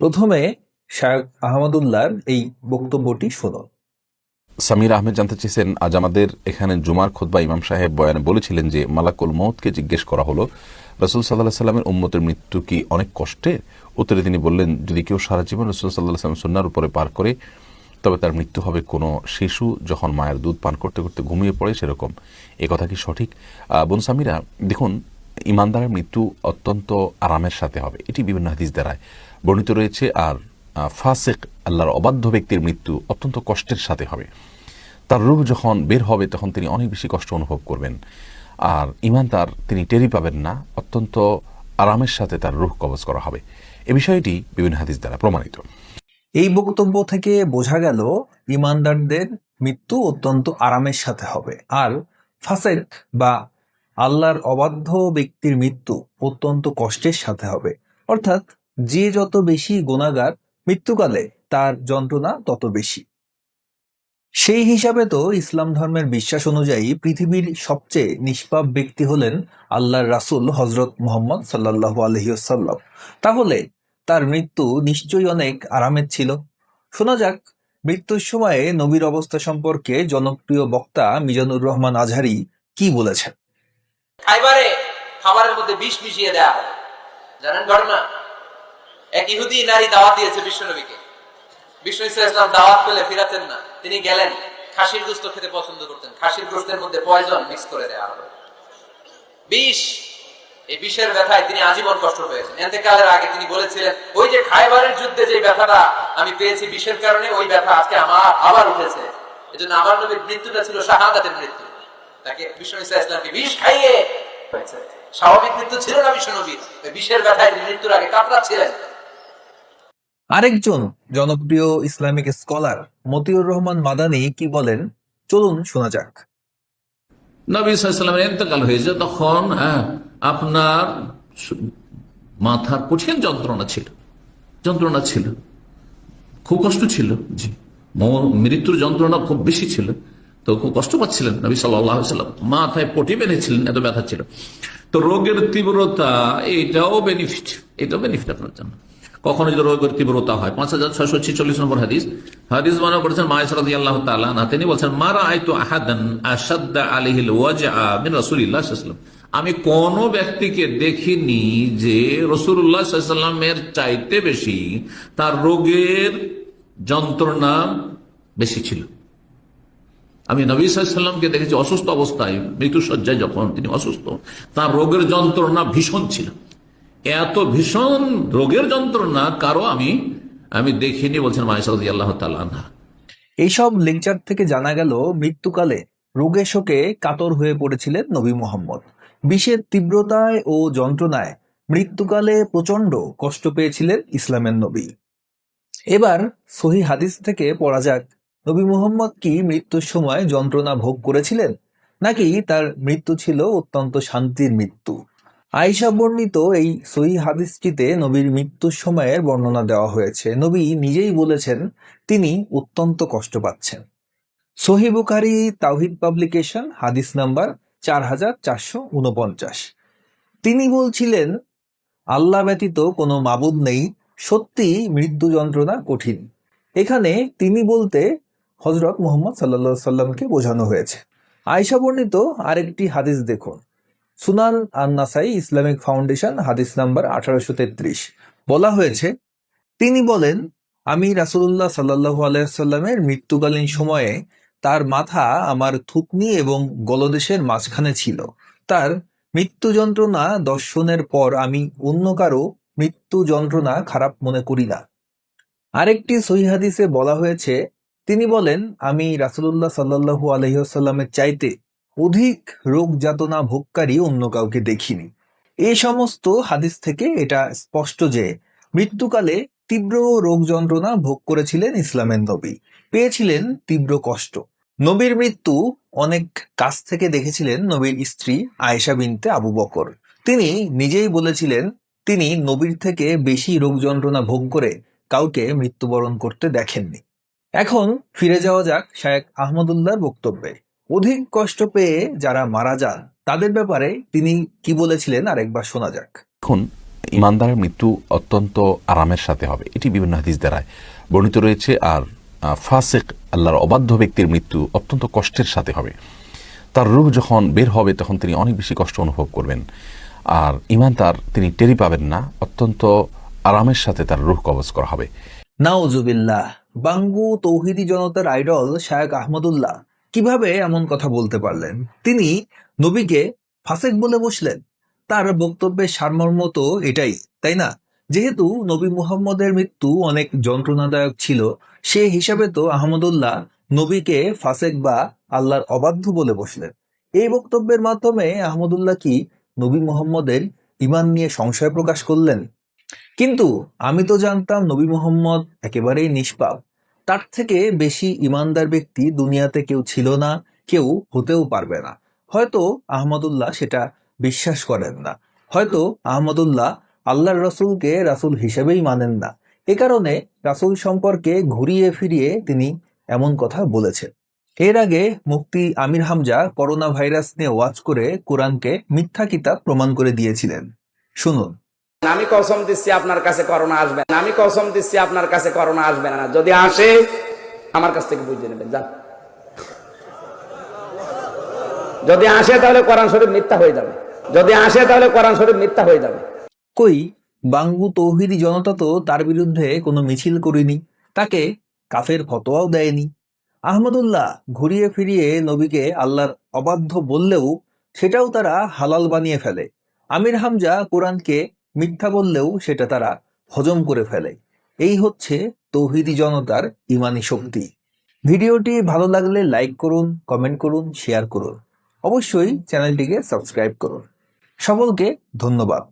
প্রথমে শায়ক আহমদুল্লাহর এই বক্তব্যটি শোনো সামির আহমেদ জানতে চেয়েছেন, আজ আমাদের এখানে জুমার খোদবা ইমাম সাহেব বয়ানে বলেছিলেন যে, মালাকুল মৌতকে জিজ্ঞেস করা হলো, রসুল সাল্লাহ সাল্লামের উম্মতের মৃত্যু কি অনেক কষ্টে? উত্তরে তিনি বললেন, যদি কেউ সারা জীবন রসুল সাল্লাহ সাল্লাম সন্ন্যার উপরে পার করে, তবে তার মৃত্যু হবে কোনো শিশু যখন মায়ের দুধ পান করতে করতে ঘুমিয়ে পড়ে সেরকম। এ কথা কি সঠিক? বোন সামিরা, দেখুন, ইমানদারের মৃত্যু অত্যন্ত আরামের সাথে হবে। এটি বিভিন্ন হাদিস দ্বারায়। বর্ণিত রয়েছে, আর ফাসেক, আল্লাহর অবাধ্য ব্যক্তির মৃত্যু অত্যন্ত কষ্টের সাথে হবে। তার রূহ যখন বের হবে, তখন তিনি অনেক বেশি কষ্ট অনুভব করবেন। আর ইমান তার, তিনি টেরি পাবেন না, অত্যন্ত আরামের সাথে তার রূহ কবজ করা হবে। এ বিষয়টি বিভিন্ন হাদিস দ্বারা প্রমাণিত। এই বক্তব্য থেকে বোঝা গেল ইমানদারদের মৃত্যু অত্যন্ত আরামের সাথে হবে। আর, ফাসেক বা আল্লাহর অবাধ্য ব্যক্তির মৃত্যু অত্যন্ত কষ্টের সাথে হবে। অর্থাৎ যে যত বেশি গুণাগার মৃত্যুকালে, তার যন্ত্রণা তত বেশি। সেই হিসাবে তো ইসলাম ধর্মের বিশ্বাস অনুযায়ী পৃথিবীর সবচেয়ে নিষ্পাপ ব্যক্তি হলেন আল্লাহর রাসূল হজরত মোহাম্মদ সাল্লাহ আলহিউসাল্লাম তাহলে তার মৃত্যু নিশ্চয়ই অনেক আরামের ছিল। শোনা যাক, মৃত্যুর সময়ে নবীর অবস্থা সম্পর্কে জনপ্রিয় বক্তা মিজানুর রহমান আজহারি কি বলেছেন? খাইবারে খাবারের মধ্যে বিষ মিশিয়ে দেয়া জানেন ঘটনা? এক ইহুদি নারী দাওয়াত দিয়েছে বিশ্বনবীকে বিষ্ণু ইসা ইসলাম দাওয়াত পেলে ফিরাতেন না। তিনি গেলেন, খাসির গোস্ত খেতে পছন্দ করতেন। খাসির গোস্তের মধ্যে পয়জন মিক্স করে দেওয়া হলো। বিষ, এই বিষের ব্যথায় তিনি আজীবন কষ্ট পেয়েছেন। এতেকালের আগে তিনি বলেছিলেন, ওই যে খাইবারের যুদ্ধে যে ব্যথাটা আমি পেয়েছি বিষের কারণে, ওই ব্যথা আজকে আমার, আবার উঠেছে। এজন্য আমার নবীর মৃত্যুটা ছিল শাহাদাতের মৃত্যু। তাকে ইসা ইসলামকে বিষ খাইয়ে স্বাভাবিক মৃত্যু ছিল না বিষ্ণু নবীর। বিষের ব্যথায় মৃত্যুর আগে কাতরাচ্ছিলেন। আরেকজন জনপ্রিয় ইসলামিক স্কলার মতিউর রহমান মাদানি কি বলেন? চলুন শোনা যাক। নবী সাল্লামের ইন্তকাল হয়েছে তখন হ্যাঁ, আপনার মাথার কঠিন যন্ত্রণা ছিল। যন্ত্রণা ছিল। খুব কষ্ট ছিল। জি। মৃত্যুর যন্ত্রণা খুব বেশি ছিল। তো খুব কষ্ট পাচ্ছিলেন নবী সাল্লাম মাথায় পটি বেঁধেছিলেন এত ব্যথা ছিল। তো রোগের তীব্রতা এটাও বেনিফিট এটাও বেনিফিট আপনার জন্য। কখনো যদি রোগের তীব্রতা হয়। পাঁচ হাজার ছয়শো ছিচল্লিশ নম্বর হাদিস। হাদিস মানে করেছেন মায়েশরাদি আল্লাহ তালা তিনি বলছেন মারা আয়তু আহাদান আসাদ্দা আলিহিল ওয়াজা মিন সাল্লাল্লাহু আলাইহি আমি কোন ব্যক্তিকে দেখিনি যে রসুল্লাহ সাল্লামের চাইতে বেশি তার রোগের যন্ত্রণা বেশি ছিল। আমি নবী সাল্লামকে দেখেছি অসুস্থ অবস্থায় মৃত্যুসজ্জায় যখন তিনি অসুস্থ, তার রোগের যন্ত্রণা ভীষণ ছিল। এত ভীষণ রোগের যন্ত্রণা, কারও আমি আমি দেখিনি, বলছেন মাইসাদি আল্লাহ তালা এইসব লেকচার থেকে জানা গেল, মৃত্যুকালে রোগে শোকে কাতর হয়ে পড়েছিলেন নবী মোহাম্মদ। বিষের তীব্রতায় ও যন্ত্রণায় মৃত্যুকালে প্রচণ্ড কষ্ট পেয়েছিলেন ইসলামের নবী। এবার সহি হাদিস থেকে পড়া যাক, নবী মোহাম্মদ কি মৃত্যুর সময় যন্ত্রণা ভোগ করেছিলেন, নাকি তার মৃত্যু ছিল অত্যন্ত শান্তির মৃত্যু? আয়েশা বর্ণিত এই সহি হাদিসটিতে নবীর মৃত্যুর সময়ের বর্ণনা দেওয়া হয়েছে। নবী নিজেই বলেছেন, তিনি অত্যন্ত কষ্ট পাচ্ছেন। সহি বুখারি তাওহিদ পাবলিকেশন, হাদিস নাম্বার চার হাজার চারশো উনপঞ্চাশ। তিনি বলছিলেন, আল্লাহ ব্যতীত কোনো মাবুদ নেই, সত্যি মৃত্যু যন্ত্রণা কঠিন। এখানে তিনি বলতে হজরত মোহাম্মদ সাল্লা সাল্লামকে বোঝানো হয়েছে। আয়সা বর্ণিত আরেকটি হাদিস দেখুন। সুনান আন্নাসাই ইসলামিক ফাউন্ডেশন, হাদিস নাম্বার আঠারোশো তেত্রিশ। বলা হয়েছে, তিনি বলেন, আমি রাসুল্লাহ সাল্লাহ আলাইসাল্লামের মৃত্যুকালীন সময়ে তার মাথা আমার থুকনি এবং গলদেশের মাঝখানে ছিল। তার মৃত্যু যন্ত্রণা দর্শনের পর আমি অন্য কারও মৃত্যু যন্ত্রণা খারাপ মনে করি না। আরেকটি সহি হাদিসে বলা হয়েছে, তিনি বলেন, আমি রাসুল্লাহ সাল্লাহু আলহিহাস্লামের চাইতে অধিক রোগ যাতনা ভোগকারী অন্য কাউকে দেখিনি। এ সমস্ত হাদিস থেকে এটা স্পষ্ট যে, মৃত্যুকালে তীব্র রোগ যন্ত্রণা ভোগ করেছিলেন ইসলামের নবী। পেয়েছিলেন তীব্র কষ্ট। নবীর মৃত্যু অনেক কাছ থেকে দেখেছিলেন নবীর স্ত্রী আয়েশা বিনতে আবু বকর। তিনি নিজেই বলেছিলেন, তিনি নবীর থেকে বেশি রোগ যন্ত্রণা ভোগ করে কাউকে মৃত্যুবরণ করতে দেখেননি। এখন ফিরে যাওয়া যাক শায়েক আহমদুল্লাহর বক্তব্যে। অধিক কষ্ট পেয়ে যারা মারা যান তাদের ব্যাপারে তিনি কি বলেছিলেন আরেকবার শোনা যাক। এখন ইমানদারের মৃত্যু অত্যন্ত আরামের সাথে হবে এটি বিভিন্ন হাদিস দ্বারায় বর্ণিত রয়েছে আর ফাসেক আল্লাহর অবাধ্য ব্যক্তির মৃত্যু অত্যন্ত কষ্টের সাথে হবে। তার রূহ যখন বের হবে তখন তিনি অনেক বেশি কষ্ট অনুভব করবেন। আর ইমান তার তিনি টেরি পাবেন না অত্যন্ত আরামের সাথে তার রূহ কবজ করা হবে। নাওজুবিল্লাহ বাঙ্গু তৌহিদি জনতার আইডল শায়েক আহমদুল্লাহ কীভাবে এমন কথা বলতে পারলেন? তিনি নবীকে ফাসেক বলে বসলেন। তার বক্তব্যের সারমর্ম তো এটাই, তাই না? যেহেতু নবী মুহাম্মদের মৃত্যু অনেক যন্ত্রণাদায়ক ছিল, সে হিসাবে তো আহমদুল্লাহ নবীকে ফাসেক বা আল্লাহর অবাধ্য বলে বসলেন। এই বক্তব্যের মাধ্যমে আহমদুল্লাহ কি নবী মুহাম্মদের ইমান নিয়ে সংশয় প্রকাশ করলেন? কিন্তু আমি তো জানতাম নবী মোহাম্মদ একেবারেই নিষ্পাপ। তার থেকে বেশি ইমানদার ব্যক্তি দুনিয়াতে কেউ ছিল না, কেউ হতেও পারবে না। হয়তো আহমদুল্লাহ সেটা বিশ্বাস করেন না। হয়তো আহমদুল্লাহ আল্লাহর রসুলকে রাসূল হিসেবেই মানেন না। এ কারণে রাসূল সম্পর্কে ঘুরিয়ে ফিরিয়ে তিনি এমন কথা বলেছেন। এর আগে মুক্তি আমির হামজা করোনা ভাইরাস নিয়ে ওয়াজ করে কোরআনকে মিথ্যা কিতাব প্রমাণ করে দিয়েছিলেন। শুনুন। আমি কসম দিচ্ছি আপনার কাছে করোনা আসবে না। আমি কসম দিচ্ছি আপনার কাছে করোনা আসবে না। যদি আসে, আমার কাছ থেকে বুঝে নেবেন, যান। যদি আসে, তাহলে কোরআন শরীফ মিথ্যা হয়ে যাবে। যদি আসে, তাহলে কোরআন শরীফ মিথ্যা হয়ে যাবে। কই, বাঙ্গু তৌহিদি জনতা তো তার বিরুদ্ধে কোনো মিছিল করেনি। তাকে কাফের ফতোয়াও দেয়নি। আহমদুল্লাহ ঘুরিয়ে ফিরিয়ে নবীকে আল্লাহর অবাধ্য বললেও সেটাও তারা হালাল বানিয়ে ফেলে। আমির হামজা কোরআনকে মিথ্যা বললেও সেটা তারা হজম করে ফেলে। এই হচ্ছে তৌহিদি জনতার ইমানি শক্তি। ভিডিওটি ভালো লাগলে লাইক করুন, কমেন্ট করুন, শেয়ার করুন। অবশ্যই চ্যানেলটিকে সাবস্ক্রাইব করুন। সকলকে ধন্যবাদ।